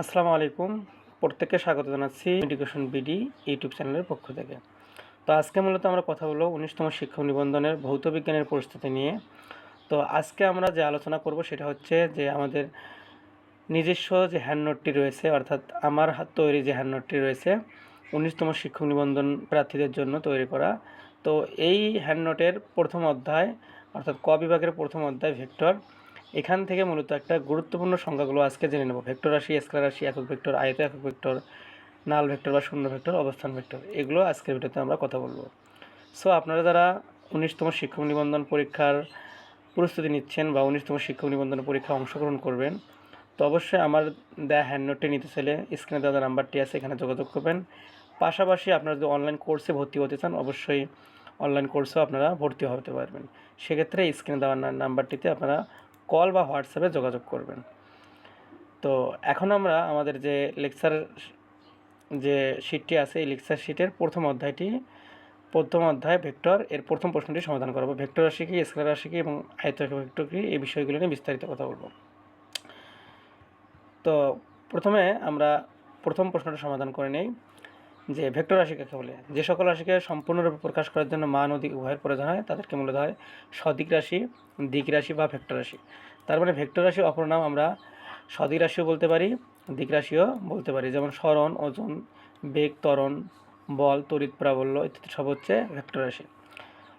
আসসালামু আলাইকুম। প্রত্যেককে স্বাগত জানাচ্ছি এডুকেশন বিডি ইউটিউব চ্যানেলের পক্ষ থেকে। তো আজকে মূলত আমরা কথা বলব উনিশতম শিক্ষক নিবন্ধনের ভৌত বিজ্ঞানের পরিস্থিতি নিয়ে। তো আজকে আমরা যে আলোচনা করব সেটা হচ্ছে যে আমাদের নিজস্ব যে হ্যান্ড নোটটি রয়েছে, অর্থাৎ আমার হাত তৈরি যে হ্যান্ড নোটটি রয়েছে, উনিশতম শিক্ষক নিবন্ধন প্রার্থীদের জন্য তৈরি করা। তো এই হ্যান্ড নোটের প্রথম অধ্যায়, অর্থাৎ ক বিভাগের প্রথম অধ্যায় ভেক্টর এখান থেকে মূলত একটা গুরুত্বপূর্ণ সংখ্যাগুলো আজকে জেনে নেব। ভেক্টর রাশি, স্কেলার রাশি, একক ভেক্টর, আয়ত একক ভেক্টর, নাল ভেক্টর বা শূন্য ভেক্টর, অবস্থান ভেক্টর। এগুলো আজকের ভিডিওতে আমরা কথা বলব। সো আপনারা যারা উনিশতম শিক্ষক নিবন্ধন পরীক্ষার প্রস্তুতি নিচ্ছেন বা উনিশতম শিক্ষক নিবন্ধন পরীক্ষায় অংশগ্রহণ করবেন, তো অবশ্যই আমার দেয়া হ্যান্ড নোটটি নিতে চাইলে স্ক্রিনে দেওয়া নাম্বারটি আছে, এখানে যোগাযোগ করবেন। পাশাপাশি আপনারা যদি অনলাইন কোর্সে ভর্তি হতে চান, অবশ্যই অনলাইন কোর্সেও আপনারা ভর্তি হতে পারবেন। সেক্ষেত্রে স্ক্রিনে দেওয়া নাম্বারটিতে আপনারা কল বা হোয়াটসঅ্যাপে যোগাযোগ করবেন। তো এখন আমরা আমাদের যে লেকচার যে শিটটি আছে, এই লেকচার শিটের প্রথম অধ্যায়টি, প্রথম অধ্যায় ভেক্টর, এর প্রথম প্রশ্নটি সমাধান করব। ভেক্টর রাশি কি, স্কেলার রাশি কি এবং আয়ত ভেক্টর কি, এই বিষয়গুলো নিয়ে বিস্তারিত কথা বলব। তো প্রথমে আমরা প্রথম প্রশ্নটা সমাধান করে নেই। যে ভেক্টর রাশি কাকে বলে? যে সকল রাশিকে সম্পূর্ণরূপে প্রকাশ করার জন্য মান ও দিক উভয়ের প্রয়োজন হয়, তাদেরকে মূলত হয় সদিক রাশি, দিক রাশি বা ভেক্টর রাশি। তার মানে ভেক্টর রাশি অপর নাম আমরা সদিক রাশিও বলতে পারি, দিক রাশিও বলতে পারি। যেমন স্মরণ, ওজন, বেগ, ত্বরণ, বল, তড়িৎ প্রাবল্য ইত্যাদি সব হচ্ছে ভেক্টর রাশি।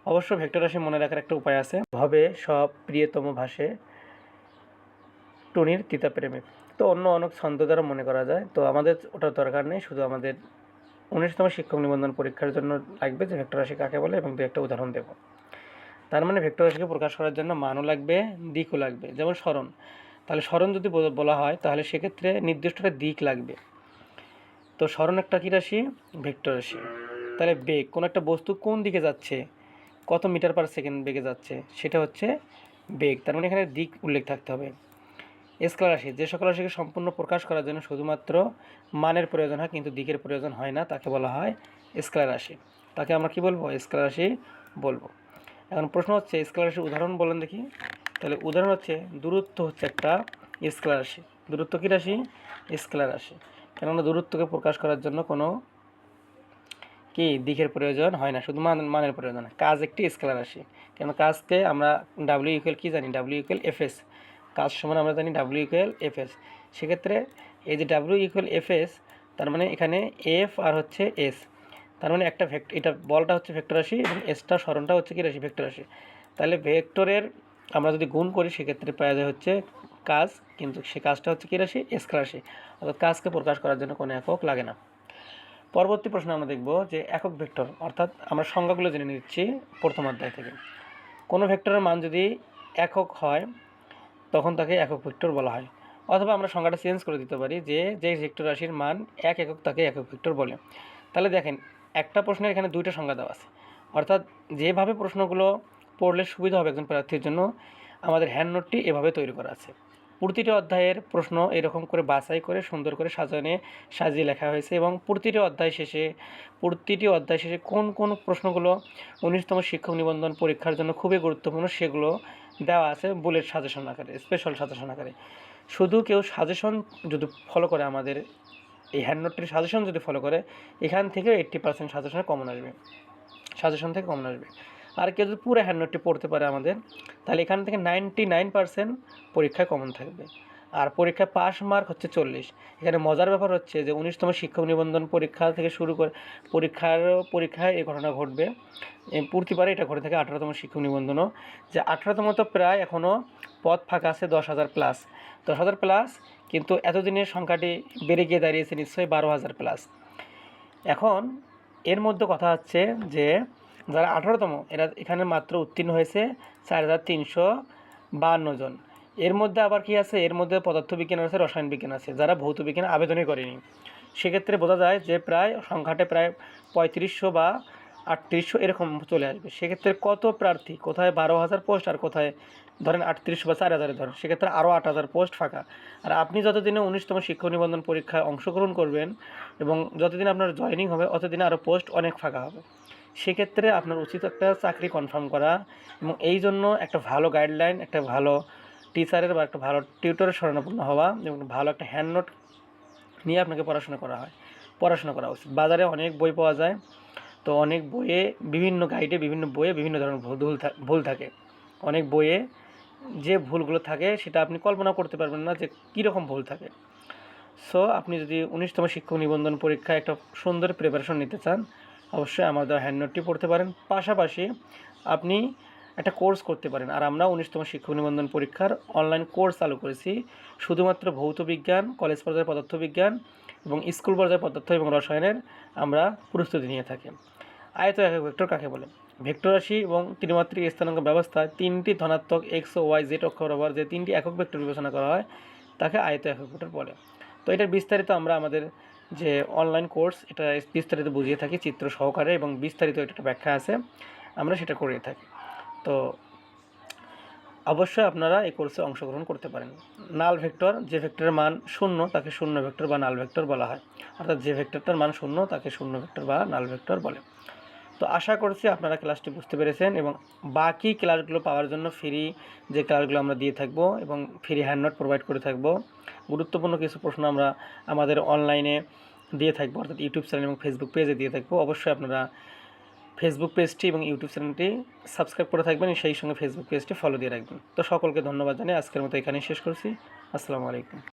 অবশ্য ভেক্টর রাশি মনে রাখার একটা উপায় আছে। ভবে, সব, প্রিয়তম ভাষে টুনির তিতা প্রেমে। তো অন্য অনেক ছন্দ দ্বারা মনে করা যায়। তো আমাদের ওটার দরকার নেই, শুধু আমাদের উনিশতম শিক্ষক নিবন্ধন পরীক্ষার জন্য লাগবে যে ভেক্টর রাশি কাকে বলে এবং দু একটা উদাহরণ দেব। তার মানে ভেক্টর রাশিকে প্রকাশ করার জন্য মানও লাগবে, দিকও লাগবে। যেমন স্মরণ, তাহলে স্মরণ যদি বল- হয়, তাহলে সেক্ষেত্রে নির্দিষ্ট একটা দিক লাগবে। তো স্মরণ একটা কী রাশি? ভেক্টর রাশি। তাহলে বেগ, কোনো একটা বস্তু কোন দিকে যাচ্ছে? কত মিটার পার সেকেন্ড বেগে যাচ্ছে? সেটা হচ্ছে বেগ। তার মানে এখানে দিক উল্লেখ থাকতে হবে। স্কেলার রাশি যে সকল রাশিকে সম্পূর্ণ প্রকাশ করার জন্য শুধুমাত্র মানের প্রয়োজন হয়, কিন্তু দিকের প্রয়োজন হয় না, তাকে বলা হয় স্কেলার রাশি তাকে আমরা কি বলব? স্কেলার রাশি বলব। এখন প্রশ্ন হচ্ছে স্কেলার রাশির উদাহরণ বলেন দেখি। তাহলে উদাহরণ হচ্ছে, দূরত্ব হচ্ছে একটা স্কেলার রাশি দূরত্ব কী রাশি? স্কেলার রাশি কেননা দূরত্বকে প্রকাশ করার জন্য কোনো কি? দিকের প্রয়োজন হয় না, শুধু মান মানের প্রয়োজন কাজ একটি স্কেলার রাশি কেন কাজকে আমরা ডাব্লিউ ইকুয়াল কী জানি? ডাব্লিউ ইকুয়াল এফএস কাজ সমান আমরা জানি ডাব্লিউ ইকুয়াল এফএস সেক্ষেত্রে এই যে ডাব্লিউ ইকুয়াল এফ এস তার মানে এখানে এফ আর হচ্ছে এস তার মানে একটা ভেক্টর এটা বলটা হচ্ছে ভেক্টর রাশি এবং এসটা স্মরণটা হচ্ছে কি রাশি? ভেক্টর রাশি। তাহলে ভেক্টরের আমরা যদি গুণ করি, সেক্ষেত্রে পাওয়া যায় হচ্ছে কাজ, কিন্তু সে কাজটা হচ্ছে কি রাশি? এসকা রাশি। অর্থাৎ কাজকে প্রকাশ করার জন্য কোনো একক লাগে না। পরবর্তী প্রশ্ন আমরা দেখব যে একক ভেক্টর অর্থাৎ আমরা সংজ্ঞাগুলো জেনে নিচ্ছি প্রথম অধ্যায় থেকে। কোনো ভেক্টরের মান যদি একক হয় তখন তাকে একক ভেক্টর বলা হয়। অথবা আমরা সংজ্ঞাটা চেঞ্জ করে দিতে পারি যে যে ভেক্টর রাশির মান এক একক তাকে একক ভেক্টর বলে। তাহলে দেখেন, একটা প্রশ্নের এখানে দুইটা সংজ্ঞা দেওয়া আছে। অর্থাৎ যেভাবে প্রশ্নগুলো পড়লে সুবিধা হবে একজন প্রার্থীর জন্য, আমাদের হ্যান্ড নোটটি এভাবে তৈরি করা আছে। প্রতিটি অধ্যায়ের প্রশ্ন এরকম করে বাছাই করে, সুন্দর করে সাজানে সাজিয়ে লেখা হয়েছে এবং প্রতিটি অধ্যায় শেষে, প্রতিটি অধ্যায় শেষে কোন কোন প্রশ্নগুলো উনিশতম শিক্ষক নিবন্ধন পরীক্ষার জন্য খুবই গুরুত্বপূর্ণ, সেগুলো দেওয়া আছে বুলেট সাজেশন আকারে স্পেশাল সাজেশন আকারে। শুধু কেউ সাজেশন যদি ফলো করে আমাদের, এই হ্যান্ড নোটটির সাজেশন যদি ফলো করে, এখান থেকে এইট্টি পার্সেন্ট সাজেশনে কমন আসবে। সাজেশন থেকে কমন আসবে। আর কেউ যদি পুরো হ্যান্ড নোটটি পড়তে পারে আমাদের, তাহলে এখান থেকে নাইনটি নাইন পার্সেন্ট পরীক্ষায় কমন থাকবে। আর পরীক্ষায় পাস মার্ক হচ্ছে চল্লিশ। এখানে মজার ব্যাপার হচ্ছে যে উনিশতম শিক্ষক নিবন্ধন পরীক্ষা থেকে শুরু করে পরীক্ষার, পরীক্ষায় এই ঘটনা ঘটবে। প্রতিবারে এটা ঘটে থাকে আঠারোতম শিক্ষক নিবন্ধনও। যে আঠারোতম তো প্রায় এখনও পদ ফাঁকা আছে দশ হাজার প্লাস দশ হাজার প্লাস কিন্তু এতদিনের সংখ্যাটি বেড়ে গিয়ে দাঁড়িয়েছে নিশ্চয়ই বারো হাজার প্লাস এখন এর মধ্যে কথা হচ্ছে যে যারা আঠারোতম, এরা এখানে মাত্র উত্তীর্ণ হয়েছে চার হাজার তিনশো বাহান্ন জন। এর মধ্যে আবার কি আছে? এর মধ্যে পদার্থবিজ্ঞান আছে রসায়ন বিজ্ঞান আছে। যারা ভৌত বিজ্ঞান আবেদনই করেনি। সেক্ষেত্রে বোঝা যায় যে প্রায়, সংখ্যাটা প্রায় পঁয়ত্রিশশো বা আটত্রিশশো এরকম চলে আসবে। সেক্ষেত্রে কত প্রার্থী? কোথায় বারো হাজার পোস্ট আর কোথায় ধরেন আটত্রিশশো বা চার হাজারে ধরেন। সেক্ষেত্রে আরও আট হাজার পোস্ট ফাঁকা। আর আপনি যতদিনে উনিশতম শিক্ষক নিবন্ধন পরীক্ষায় অংশগ্রহণ করবেন এবং যতদিন আপনার জয়েনিং হবে, অতদিনে আরও পোস্ট অনেক ফাঁকা হবে। সেক্ষেত্রে আপনার উচিত একটা চাকরি কনফার্ম করা এবং এই জন্য একটা ভালো গাইডলাইন একটা ভালো টিচারের বা একটা ভালো টিউটরের শরণাপন্ন হওয়া এবং ভালো একটা হ্যান্ড নোট নিয়ে আপনাকে পড়াশোনা করা হয়, পড়াশোনা করা উচিত। বাজারে অনেক বই পাওয়া যায়, তো অনেক বইয়ে বিভিন্ন গাইডে বিভিন্ন বইয়ে বিভিন্ন ধরনের ভুল ভুল থাকে। অনেক বইয়ে যে ভুলগুলো থাকে সেটা আপনি কল্পনা করতে পারবেন না যে কীরকম ভুল থাকে। সো আপনি যদি উনিশতম শিক্ষক নিবন্ধন পরীক্ষায় একটা সুন্দর প্রিপারেশন নিতে চান, অবশ্যই আমাদের হ্যান্ড নোটটি পড়তে পারেন। পাশাপাশি আপনি একটা কোর্স করতে পারেন। আর আমরা উনিশতম শিক্ষক নিবন্ধন পরীক্ষার অনলাইন কোর্স চালু করেছি। শুধুমাত্র ভৌত বিজ্ঞান কলেজ পর্যায়ে পদার্থবিজ্ঞান এবং স্কুল পর্যায়ে পদার্থ এবং রসায়নের আমরা প্রস্তুতি নিয়ে থাকি। আয়ত একক ভেক্টর কাকে বলে? ভেক্টর রাশি এবং ত্রিমাত্রিক স্থানাঙ্ক ব্যবস্থায় তিনটি ধনাত্মক এক্স ও ওয়াই জেড অক্ষ বরাবর যে তিনটি একক ভেক্টর বিবেচনা করা হয়, তাকে আয়ত একক ভেক্টর বলে। তো এটার বিস্তারিত আমরা আমাদের যে অনলাইন কোর্স এটা বিস্তারিত বুঝিয়ে থাকি চিত্র সহকারে এবং বিস্তারিত একটা ব্যাখ্যা আছে, আমরা সেটা করিয়ে থাকি। তো অবশ্যই আপনারা এই কোর্সে অংশগ্রহণ করতে পারেন। নাল ভেক্টর, যে ভেক্টরের মান শূন্য, তাকে শূন্য ভেক্টর বা নাল ভেক্টর বলা হয়। অর্থাৎ যে ভেক্টরটার মান শূন্য, তাকে শূন্য ভেক্টর বা নাল ভেক্টর বলে। তো আশা করছি আপনারা ক্লাসটি বুঝতে পেরেছেন এবং বাকি ক্লাসগুলো পাওয়ার জন্য ফ্রি যে ক্লাসগুলো আমরা দিয়ে থাকব এবং ফ্রি হ্যান্ড নোট প্রোভাইড করে থাকব, গুরুত্বপূর্ণ কিছু প্রশ্ন আমরা আমাদের অনলাইনে দিয়ে থাকব, অর্থাৎ ইউটিউব চ্যানেল এবং ফেসবুক পেজে দিয়ে থাকব। অবশ্যই আপনারা ফেসবুক পেজটি এবং ইউটিউব চ্যানেলটি সাবস্ক্রাইব করে থাকবেন সেই সঙ্গে ফেসবুক পেজটি ফলো দিয়ে রাখবেন। তো সকলকে ধন্যবাদ জানিয়ে আজকের মতো এখানেই শেষ করছি। আসসালামু আলাইকুম।